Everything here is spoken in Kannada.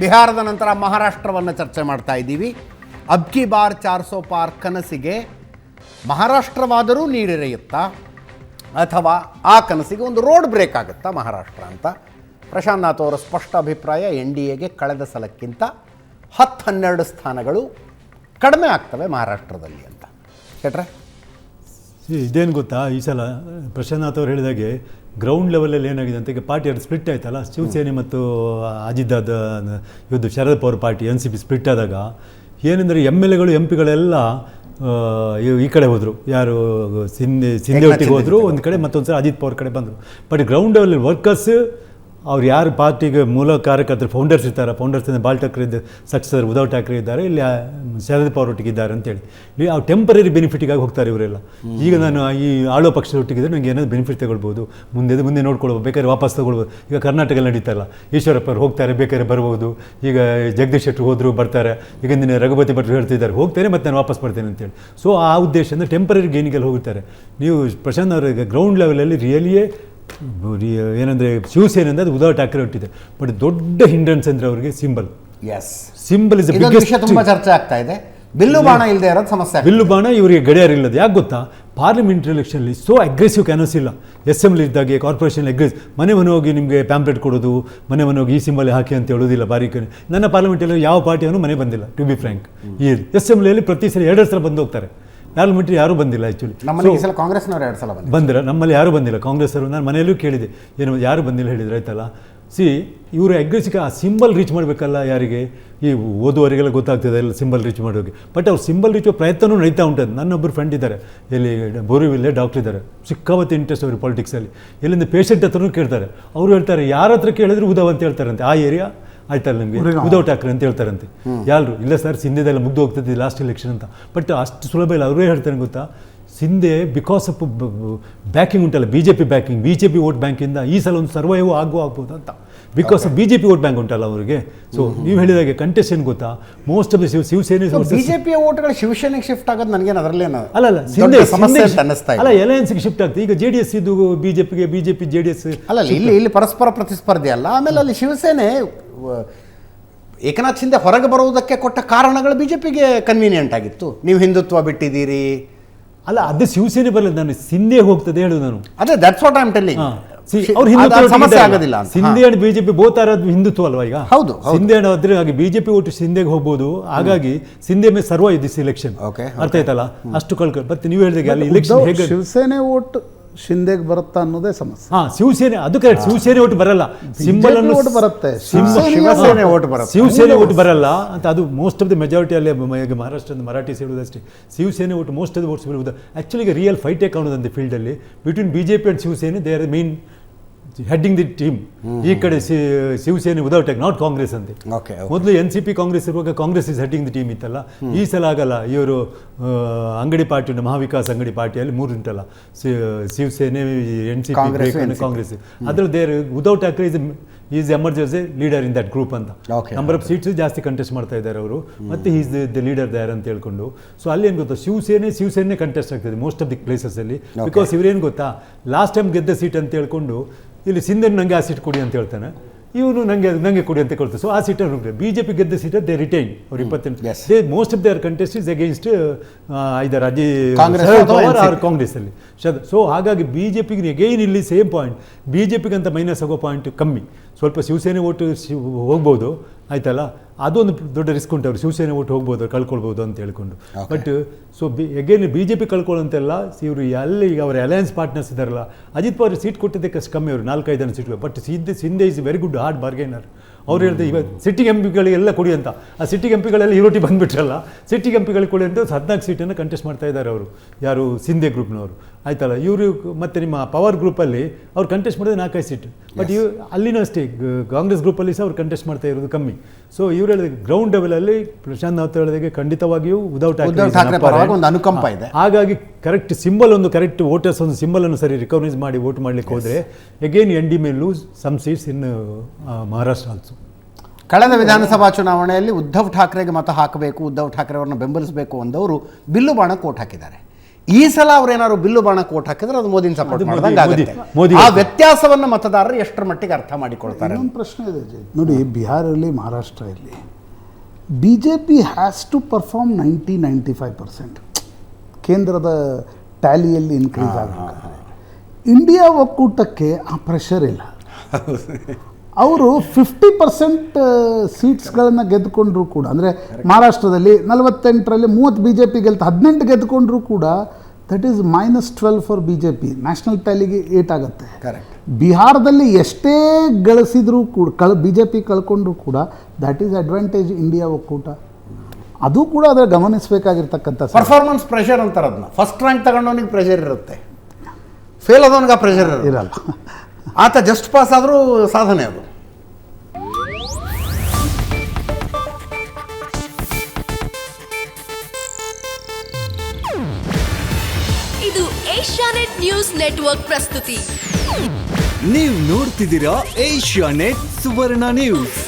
ಬಿಹಾರದ ನಂತರ ಮಹಾರಾಷ್ಟ್ರವನ್ನು ಚರ್ಚೆ ಮಾಡ್ತಾ ಇದ್ದೀವಿ. ಅಬ್ಕಿ ಬಾರ್ ಚಾರ್ ಸೋ ಪಾರ್ ಕನಸಿಗೆ ಮಹಾರಾಷ್ಟ್ರವಾದರೂ ನೀರೆರೆಯುತ್ತಾ? ಅಥವಾ ಆ ಕನಸಿಗೆ ಒಂದು ರೋಡ್ ಬ್ರೇಕ್ ಆಗುತ್ತಾ ಮಹಾರಾಷ್ಟ್ರ ಅಂತ? ಪ್ರಶಾಂತ್ ಅವರ ಸ್ಪಷ್ಟ ಅಭಿಪ್ರಾಯ, ಎನ್ ಡಿ ಎಗೆ ಕಳೆದ ಸಲಕ್ಕಿಂತ ಹತ್ತು ಹನ್ನೆರಡು ಸ್ಥಾನಗಳು ಕಡಿಮೆ ಆಗ್ತವೆ ಮಹಾರಾಷ್ಟ್ರದಲ್ಲಿ ಅಂತ. ಶೆಟ್ರೆ ಇದೇನು ಗೊತ್ತಾ? ಈ ಸಲ ಪ್ರಶಾಂತ್ ಅವ್ರು ಹೇಳಿದಾಗೆ ಗ್ರೌಂಡ್ ಲೆವೆಲಲ್ಲಿ ಏನಾಗಿದೆ ಅಂತ ಈಗ ಪಾರ್ಟಿ ಎರಡು ಸ್ಪ್ಲಿಟ್ ಆಯ್ತಲ್ಲ? ಶಿವಸೇನೆ ಮತ್ತು ಅಜಿದ್ದಾದ ಇವತ್ತು Sharad Pawar party N C P split ಆದಾಗ ಏನೆಂದರೆ ಎಂ ಎಲ್ ಎಗಳು ಎಂ ಪಿಗಳೆಲ್ಲ ಈ ಕಡೆ ಹೋದರು. ಯಾರು ಸಿಂಧಿ ಸಿಂಧಿ ಒಟ್ಟಿಗೆ ಹೋದರು ಒಂದು ಕಡೆ ಮತ್ತೊಂದು ಸಲ ಅಜಿತ್ ಪವರ್ ಕಡೆ ಬಂದರು. ಬಟ್ ಗ್ರೌಂಡ್ ಲೆವೆಲ್ ವರ್ಕರ್ಸ್ ಅವ್ರು ಯಾರು ಪಾರ್ಟಿಗೆ ಮೂಲ ಕಾರ್ಯಕರ್ತರು ಫೌಂಡರ್ಸ್ ಇರ್ತಾರೆ ಫೌಂಡರ್ಸ್ ಬಾಲ್ ಠಾಕ್ರೆ ಇದ್ದ ಸಕ್ಸರ್ ಉದ್ಧವ್ ಠಾಕ್ರೆ ಇದ್ದಾರೆ ಇಲ್ಲಿ ಶರದ್ ಪವಾರ್ ಒಟ್ಟಿಗೆ ಇದ್ದಾರೆ ಅಂತೇಳಿ ಇಲ್ಲಿ ಅವ್ರು ಟೆಂಪರರಿ ಬೆನಿಫಿಟಿಗಾಗಿ ಹೋಗ್ತಾರೆ ಇವರೆಲ್ಲ. ಈಗ ನಾನು ಈ ಆಳೋ ಪಕ್ಷದ ಒಟ್ಟಿಗಿದ್ರೆ ನನಗೆ ಏನಾದರೂ ಬೆನಿಫಿಟ್ ತಗೊಳ್ಬೋದು. ಮುಂದೆ ಮುಂದೆ ನೋಡ್ಕೊಳ್ಬೋದು ಬೇಕಾದ್ರೆ ವಾಪಸ್ ತಗೊಳ್ಬೋದು. ಈಗ ಕರ್ನಾಟಕ ನಡೀತಲ್ಲ ಈಶ್ವರಪ್ಪ ಅವ್ರು ಹೋಗ್ತಾರೆ ಬೇಕಾದ್ರೆ ಬರ್ಬೋದು. ಈಗ ಜಗದೀಶ್ ಶೆಟ್ಟರು ಹೋದರು ಬರ್ತಾರೆ. ಈಗ ನಿನ್ನೆ ರಘುಪತಿ ಭಟ್ರು ಹೇಳ್ತಿದ್ದಾರೆ ಹೋಗ್ತೇನೆ ಮತ್ತೆ ನಾನು ವಾಪಸ್ ಬರ್ತೇನೆ ಅಂತೇಳಿ ಸೊ ಆ ಉದ್ದೇಶದಿಂದ ಟೆಂಪರರಿ ಗೇನಿಗೆಲ್ಲ ಹೋಗ್ತಾರೆ. ನೀವು ಪ್ರಶಾಂತ್ ಅವರಿಗೆ ಗ್ರೌಂಡ್ ಲೆವೆಲಲ್ಲಿ ರಿಯಲಿಯೇ ಏನಂದರೆ ಶಿವಸೇನೆ ಅಂದರೆ ಅದು ಉದ್ಧವ್ ಠಾಕ್ರೆ ಹೊಟ್ಟಿದೆ ಬಟ್ ದೊಡ್ಡ ಹಿಂಡ್ರೆನ್ಸ್ ಅಂದರೆ ಅವರಿಗೆ ಸಿಂಬಲ್ ಎಸ್ ಸಿಂಬಲ್ ಇಸ್ ತುಂಬಾ ಚರ್ಚೆ ಆಗ್ತಾ ಇದೆ. ಬಿಲ್ಲು ಬಾಣ ಇಲ್ಲದೆ ಇರೋದು ಸಮಸ್ಯೆ. ಬಿಲ್ಲು ಬಾಣ ಇವರಿಗೆ ಗಡಿಯಾರಿಲ್ಲದು ಯಾಕೆ ಗೊತ್ತಾ? ಪಾರ್ಲಿಮೆಂಟ್ರಿ ಎಲೆಕ್ಷನಲ್ಲಿ ಸೋ ಅಗ್ರೆಸಿವ್ ಕ್ಯಾನಸ್ ಇಲ್ಲ. ಅಸೆಂಬ್ಲಿ ಇದ್ದಾಗೆ ಕಾರ್ಪೊರೇಷನ್ ಅಗ್ರೆಸ್ ಮನೆ ಮನೆ ಹೋಗಿ ನಿಮಗೆ ಪ್ಯಾಂಪ್ಲೆಟ್ ಕೊಡೋದು ಮನೆ ಮನೆ ಹೋಗಿ ಈ ಸಿಂಬಲ್ ಹಾಕಿ ಅಂತ ಹೇಳೋದಿಲ್ಲ ಬಾರಿ ನನ್ನ ಪಾರ್ಲಿಮೆಂಟಲ್ಲಿ ಯಾವ ಪಾರ್ಟಿಯನ್ನು ಮನೆ ಬಂದಿಲ್ಲ ಟು ಬಿ ಫ್ರ್ಯಾಂಕ್ ಈ ಅಸೆಂಬ್ಲಿಯಲ್ಲಿ ಪ್ರತಿ ಸಲ ಎರಡು ಸಲ ಬಂದು ಹೋಗ್ತಾರೆ. ಪಾರ್ಲಿಮೆಂಟ್ರಿ ಯಾರು ಬಂದಿಲ್ಲ ಆ್ಯಕ್ಚುಲಿ ನಮ್ಮಲ್ಲಿ ಈ ಸಲ ಕಾಂಗ್ರೆಸ್ನವ್ರು ಎರಡು ಸಲ ಬಂದಿರ ನಮ್ಮಲ್ಲಿ ಯಾರು ಬಂದಿಲ್ಲ. ಕಾಂಗ್ರೆಸ್ ಅವರು ನಾನು ಮನೆಯಲ್ಲೂ ಕೇಳಿದೆ ಏನು ಯಾರು ಬಂದಿಲ್ಲ ಹೇಳಿದ್ರೆ ಆಯ್ತಲ್ಲ? ಸಿ ಇವರು ಅಗ್ರೆಸಿವ್ ಆ ಸಿಂಬಲ್ ರೀಚ್ ಮಾಡಬೇಕಲ್ಲ ಯಾರಿಗೆ? ಈ ಓದುವವರಿಗೆಲ್ಲ ಗೊತ್ತಾಗ್ತದೆ ಎಲ್ಲ ಸಿಂಬಲ್ ರೀಚ್ ಮಾಡೋಕೆ. ಬಟ್ ಅವ್ರು ಸಿಂಬಲ್ ರೀಚ್ ಪ್ರಯತ್ನವೂ ನಡೀತಾ ಉಂಟು. ನನ್ನೊಬ್ಬರು ಫ್ರೆಂಡ್ ಇದ್ದಾರೆ. ಇಲ್ಲಿ ಬೋರಿವಿಲ್ಲೇ ಡಾಕ್ಟರ್ ಇದ್ದಾರೆ. ಸಿಕ್ಕಾವತ್ತೆ ಇಂಟ್ರೆಸ್ಟ್ ಅವರು ಪಾಲಿಟಿಕ್ಸಲ್ಲಿ ಇಲ್ಲಿಂದ ಪೇಷಂಟ್ ಹತ್ರನೂ ಕೇಳ್ತಾರೆ. ಅವರು ಹೇಳ್ತಾರೆ ಯಾರ ಹತ್ರ ಕೇಳಿದ್ರು ಉದವ್ ಅಂತ ಹೇಳ್ತಾರಂತೆ. ಆ ಏರಿಯಾ ಆಯ್ತಲ್ಲ ನಿಮಗೆ? ವಿದೌಟ್ ಠಾಕ್ರೆ ಅಂತ ಹೇಳ್ತಾರಂತೆ. ಯಾರು ಇಲ್ಲ ಸರ್ ಸಿಂಧೆದೆಲ್ಲ ಮುಗ್ದು ಹೋಗ್ತದೆ ಲಾಸ್ಟ್ ಎಲೆಕ್ಷನ್ ಅಂತ. ಬಟ್ ಅಷ್ಟು ಸುಲಭ ಇಲ್ಲ. ಅವರೇ ಹೇಳ್ತಾರೆ ಗೊತ್ತಾ? ಸಿಂಧೆ ಬಿಕಾಸ್ ಆಫ್ ಬ್ಯಾಂಕಿಂಗ್ ಉಂಟಲ್ಲ B J P backing B J P vote ಬ್ಯಾಂಕಿಂದ ಈ ಸಲ ಒಂದು ಸರ್ವೈವ್ ಆಗು ಆಗ್ಬೋದು ಅಂತ. Because of B J P vote bank ಉಂಟಲ್ಲ ಅವರಿಗೆ. ಸೊ ನೀವು ಹೇಳಿದಾಗೆ ಕಂಟೆಸ್ಟ್ ಏನು ಗೊತ್ತಾ? Most of the Shiv Shiv Sena ಬಿಜೆಪಿಯ ಓಟ್ಗಳು ಶಿವಸೇನೆಗೆ ಶಿಫ್ಟ್ ಆಗೋದು ನನಗೇನು ಅದರಲ್ಲೇನು ಅಲ್ಲ ಅಲ್ಲ ಸಿಂಧೆ ಸಮಸ್ಯೆ ಅನ್ನಿಸ್ತಾ ಅಲ್ಲ ಎಲಯನ್ಸ್ಗೆ ಶಿಫ್ಟ್ ಆಗ್ತದೆ. ಈಗ ಜೆ ಡಿ ಎಸ್ ಇದು ಬಿ ಜೆ ಪಿಗೆ B J P J D S ಅಲ್ಲ, ಇಲ್ಲಿ ಇಲ್ಲಿ ಪರಸ್ಪರ ಪ್ರತಿಸ್ಪರ್ಧಿ ಅಲ್ಲ. ಆಮೇಲೆ ಅಲ್ಲಿ ಶಿವಸೇನೆ ವ- ಏಕನಾಥ್ ಶಿಂದೆ ಹೊರಗೆ ಬರುವುದಕ್ಕೆ ಕೊಟ್ಟ ಕಾರಣಗಳು ಬಿಜೆಪಿಗೆ ಕನ್ವೀನಿಯೆಂಟ್ ಆಗಿತ್ತು. ನೀವು ಹಿಂದುತ್ವ ಬಿಟ್ಟಿದ್ದೀರಿ. ಅಲ್ಲ ಅದು ಶಿವಸೇನೆ ಬರಲ್ಲ ನಾನು ಸಿಂಧೆ ಹೋಗ್ತದೆ ಹೇಳು ನಾನು. ಅದೇ ದಟ್ಸ್ ವಾಟ್ ಟೆಲ್ಲಿಂಗ್. See, ಅವ್ರು ಹಿಂದುತ್ವ ಸಮಸ್ಯೆ ಆಗೋದಿಲ್ಲ. Shinde and BJP are Hindutva ಅಲ್ವಾ ಈಗ? ಹೌದು, ಹೌದು. ಸಿಂಧೆ ಅಂಡ್ ಆದ್ರೆ ಹಾಗೆ ಬಿಜೆಪಿ ಒಟ್ಟು ಸಿಂಧೆಗೆ ಹೋಗ್ಬೋದು. ಹಾಗಾಗಿ ಸಿಂಧೆ ಮೇಲೆ ಸರ್ವ ದಿಸ್ ಇಲೆಕ್ಷನ್ ಅರ್ಥ ಆಯ್ತಲ್ಲ? ಅಷ್ಟು ಕಳ್ಕೊಂಡು ಬರ್ತೀನಿ ನೀವು ಹೇಳಿದಾಗ ಅಲ್ಲಿ ಇಲೆಕ್ಷನ್ ಹೇಗೆ ಶಿವಸೇನೆ ಓಟ್ ಶಿಂದೆಗೆ ಬರುತ್ತಾ ಅನ್ನೋದೇ ಸಮಸ್ಯೆ. ಹಾ ಶಿವಸೇನೆ ಅದು ಕರೆಕ್ಟ್ ಶಿವಸೇನೆ ಓಟ್ ಬರಲ್ಲ. ಸಿಂಬಲ್ ಅನ್ನು ಓಟ್ ಬರುತ್ತೆ. ಶಿವಸೇನೆ ಓಟ್ ಬರುತ್ತೆ. ಶಿವಸೇನೆ ಓಟ್ ಬರಲ್ಲ ಅಂತ ಅದು ಮೋಸ್ಟ್ ಆಫ್ ದಿ ಮೆಜಾರಿಟಿ ಅಲ್ಲಿ ಮಹಾರಾಷ್ಟ್ರದ ಮರಾಠಿ ಸೇರುವುದು ಅಷ್ಟೇ. Shiv Sena vote most of the votes ಬರುವುದು ಆ್ಯಕ್ಚುಲಿ ರಿಯಲ್ ಫೈಟೇ ಕಾಣೋದಂತೆ ಫೀಲ್ಡಲ್ಲಿ between B J P and Shiv Sena they are main heading the team ಈ ಕಡೆ Shiv Sena without tech not Congress ಅಂತೆ. ಮೊದಲು ಎನ್ ಸಿ ಪಿ ಕಾಂಗ್ರೆಸ್ ಇರುವಾಗ Congress is heading the team ಇತ್ತಲ್ಲ. ಈ ಸಲ ಆಗಲ್ಲ. ಇವರು ಅಂಗಡಿ ಪಾರ್ಟಿ ಮಹಾವಿಕಾಸ್ ಅಂಗಡಿ ಪಾರ್ಟಿಯಲ್ಲಿ ಮೂರು ಉಂಟಲ್ಲ. Shiv Sena N C Congress, P Congress ಅದರ there without Thackeray is is emergence leader in that group ಅಂತ. ನಂಬರ್ ಆಫ್ ಸೀಟ್ಸ್ ಜಾಸ್ತಿ ಕಂಟೆಸ್ಟ್ ಮಾಡ್ತಾ ಇದ್ದಾರೆ ಅವರು. ಮತ್ತೆ ಈಸ್ ದ ಲೀಡರ್ ದಯರ್ ಅಂತ ಹೇಳ್ಕೊಂಡು. ಸೊ ಅಲ್ಲಿ ಏನು ಗೊತ್ತಾ? ಶಿವಸೇನೆ ಶಿವಸೇನೆ ಕಂಟೆಸ್ಟ್ ಆಗ್ತದೆ ಮೋಸ್ಟ್ ಆಫ್ ದಿ ಪ್ಲೇಸಸ್ಸಲ್ಲಿ ಬಿಕಾಸ್ ಇವ್ರೇನು ಗೊತ್ತಾ? ಲಾಸ್ಟ್ ಟೈಮ್ ಗೆದ್ದ ಸೀಟ್ ಅಂತ ಹೇಳ್ಕೊಂಡು ಇಲ್ಲಿ ಸಿಂಧನ್ ನಂಗೆ ಆ ಸೀಟ್ ಕೊಡಿ ಅಂತ ಹೇಳ್ತಾನೆ. ಇವನು ನಂಗೆ ನಂಗೆ ಕೊಡಿ ಅಂತ ಕೊಡ್ತಾರೆ ಸೊ ಆ ಸೀಟನ್ನು ಬಿ ಜೆ ಪಿ ಗೆದ್ದ ಸೀಟ್ ದೇ ರಿಟೈನ್ ಅವ್ರು ಇಪ್ಪತ್ತೆಂಟು. They most of there contest is against ಇದರ ರಾಜ್ಯ. ಆರ್ ಕಾಂಗ್ರೆಸ್ಸಲ್ಲಿ ಸೊ ಹಾಗಾಗಿ ಬಿ ಜೆ ಪಿಗೆ ಅಗೈನ್ ಇಲ್ಲಿ ಸೇಮ್ ಪಾಯಿಂಟ್ ಬಿ ಜೆ ಪಿಗಂತ ಮೈನಸ್ ಆಗೋ ಪಾಯಿಂಟ್ ಕಮ್ಮಿ. ಸ್ವಲ್ಪ ಶಿವಸೇನೆ ಓಟು ಹೋಗ್ಬೋದು ಆಯ್ತಲ್ಲ? ಅದೊಂದು ದೊಡ್ಡ ರಿಸ್ಕ್ ಉಂಟು ಅವರು. ಶಿವಸೇನೆ ಓಟು ಹೋಗ್ಬೋದು ಕಳ್ಕೊಳ್ಬೋದು ಅಂತ ಹೇಳ್ಕೊಂಡು. But so B again B J P ಕಳ್ಕೊಳ್ಳೋಂತೆಲ್ಲ ಇವರು ಎಲ್ಲಿ ಈಗ ಅವರ ಅಲಯನ್ಸ್ ಪಾರ್ಟ್ನರ್ಸ್ ಇದ್ದಾರಲ್ಲ ಅಜಿತ್ ಪವಾರ್ ಸೀಟ್ ಕೊಟ್ಟಿದ್ದಕ್ಕೆ ಅಷ್ಟು ಕಮ್ಮಿ ಅವರು ನಾಲ್ಕೈದು seat but ಸಿದ್ದೆ Shinde is very good hard bargainer ಅವ್ರು ಹೇಳಿದೆ ಇವಾಗ ಸಿಟಿ ಎಂಪಿಗಳಿಗೆಲ್ಲ ಕೊಡಿ ಅಂತ. ಆ ಸಿಟಿ ಎಂಪಿಗಳೆಲ್ಲ ಇರೋಟಿ ಬಂದುಬಿಟ್ರಲ್ಲ ಸಿಟಿ ಎಂಪಿಗಳಿಗೆ ಕೊಡಿ ಅಂತ ಹದಿನಾಲ್ಕು ಸೀಟನ್ನು ಕಂಟೆಸ್ಟ್ ಮಾಡ್ತಾ ಇದ್ದಾರೆ ಅವರು ಯಾರು ಸಿಂಧೆ ಗ್ರೂಪ್ನವರು ಆಯ್ತಲ್ಲ ಇವರು ಮತ್ತು ನಿಮ್ಮ ಪವರ್ ಗ್ರೂಪಲ್ಲಿ ಅವ್ರು ಕಂಟೆಸ್ಟ್ ಮಾಡಿದ್ರೆ ನಾಲ್ಕೈದು ಸೀಟು ಬಟ್ ಇವ್ ಅಲ್ಲಿನೂ ಅಷ್ಟೇ ಕಾಂಗ್ರೆಸ್ ಗ್ರೂಪಲ್ಲಿ ಸಹ ಅವ್ರು ಕಂಟೆಸ್ಟ್ ಮಾಡ್ತಾ ಇರೋದು ಕಮ್ಮಿ. ಸೊ ಇವ್ರು ಹೇಳಿದ ಗ್ರೌಂಡ್ ಲೆವೆಲಲ್ಲಿ ಪ್ರಶಾಂತ್ ನಾವು ಹೇಳಿದಾಗೆ ಖಂಡಿತವಾಗಿಯೂ ವಿದೌಟ್ ಉದ್ಧವ್ ಠಾಕ್ರೆ. ಒಂದು ಅನುಕಂಪ ಇದೆ. ಹಾಗಾಗಿ ಕರೆಕ್ಟ್ ಸಿಂಬಲ್ ಒಂದು ಕರೆಕ್ಟ್ ವೋಟರ್ಸ್ ಒಂದು ಸಿಂಬಲನ್ನು ಸರಿ ರಿಕಗ್ನೈಸ್ ಮಾಡಿ ವೋಟ್ ಮಾಡ್ಲಿಕ್ಕೆ ಹೋದರೆ again N D may lose some seats in Maharashtra also ಕಳೆದ ವಿಧಾನಸಭಾ ಚುನಾವಣೆಯಲ್ಲಿ ಉದ್ಧವ್ ಠಾಕ್ರೆಗೆ ಮತ ಹಾಕಬೇಕು ಉದ್ಧವ್ ಠಾಕ್ರೆ ಅವರನ್ನ ಬೆಂಬಲಿಸಬೇಕು ಅಂದವರು ಬಿಲ್ಲು ಬಾಣ ಕೋಟ್ ಹಾಕಿದ್ದಾರೆ. ಈ ಸಲ ಅವ್ರೇನಾದ್ರು ಬಿಲ್ಲು ಬಾಣ ಕೋಟ್ ಹಾಕಿದ್ರೆ ಅದು ಮೋದಿನ ಸಪೋರ್ಟ್ ಮಾಡಿದಂಗ ಆಗುತ್ತೆ. ಆ ವ್ಯತ್ಯಾಸವನ್ನು ವ್ಯತ್ಯಾಸವನ್ನ ಮತದಾರರು ಎಷ್ಟರ ಮಟ್ಟಿಗೆ ಅರ್ಥ ಮಾಡಿಕೊಳ್ತಾರೆ? ಇನ್ನೊಂದು ಪ್ರಶ್ನೆ ಇದೆ ನೋಡಿ ಬಿಹಾರ ಇರಲಿ ಮಹಾರಾಷ್ಟ್ರ ಇರಲಿ B J P has to perform ninety ninety five percent ಕೇಂದ್ರದ ಟ್ಯಾಲಿಯಲ್ಲಿ ಇನ್ಕ್ರೀಸ್ ಆಗ ಇಂಡಿಯಾ ಒಕ್ಕೂಟಕ್ಕೆ ಆ ಪ್ರೆಷರ್ ಇಲ್ಲ. ಅವರು ಫಿಫ್ಟಿ ಪರ್ಸೆಂಟ್ ಸೀಟ್ಸ್ಗಳನ್ನು ಗೆದ್ದುಕೊಂಡ್ರು ಕೂಡ. ಅಂದರೆ ಮಹಾರಾಷ್ಟ್ರದಲ್ಲಿ ನಲವತ್ತೆಂಟರಲ್ಲಿ ಮೂವತ್ತು ಬಿ ಜೆ ಪಿ ಗೆಲ್ತು ಹದಿನೆಂಟು ಗೆದ್ದುಕೊಂಡ್ರು ಕೂಡ that is minus twelve for B J P national ಟ್ಯಾಲಿಗೆ ಏಟ್ ಆಗುತ್ತೆ. ಕರೆಕ್ಟ್ ಬಿಹಾರದಲ್ಲಿ ಎಷ್ಟೇ ಗಳಿಸಿದ್ರು ಕೂಡ ಕಳ್ ಬಿ ಜೆ ಪಿ ಕಳ್ಕೊಂಡ್ರು ಕೂಡ ದಟ್ ಈಸ್ ಅಡ್ವಾಂಟೇಜ್ ಇಂಡಿಯಾ ಒಕ್ಕೂಟ. ಅದು ಕೂಡ ಅದರ ಗಮನಿಸಬೇಕಾಗಿರ್ತಕ್ಕಂಥ ಪರ್ಫಾರ್ಮೆನ್ಸ್ ಪ್ರೆಷರ್ ಅಂತಾರೆ ಅದನ್ನ ಫಸ್ಟ್ ರ್ಯಾಂಕ್ ತಗೊಂಡವನಿಗೆ ಪ್ರೆಷರ್ ಇರುತ್ತೆ. ಫೇಲ್ ಆದವನಿಗೆ ಆ ಪ್ರೆಷರ್ ಇರಲ್ಲ. ಆತ ಜಸ್ಟ್ ಪಾಸ್ ಆದರೂ ಸಾಧನೆ ಅದು. ಇದು ಏಷ್ಯಾನೆಟ್ ನ್ಯೂಸ್ ನೆಟ್ವರ್ಕ್ ಪ್ರಸ್ತುತಿ. ನೀವು ನೋಡ್ತಿದ್ದೀರಾ ಏಷ್ಯಾ ನೆಟ್ ಸುವರ್ಣ ನ್ಯೂಸ್.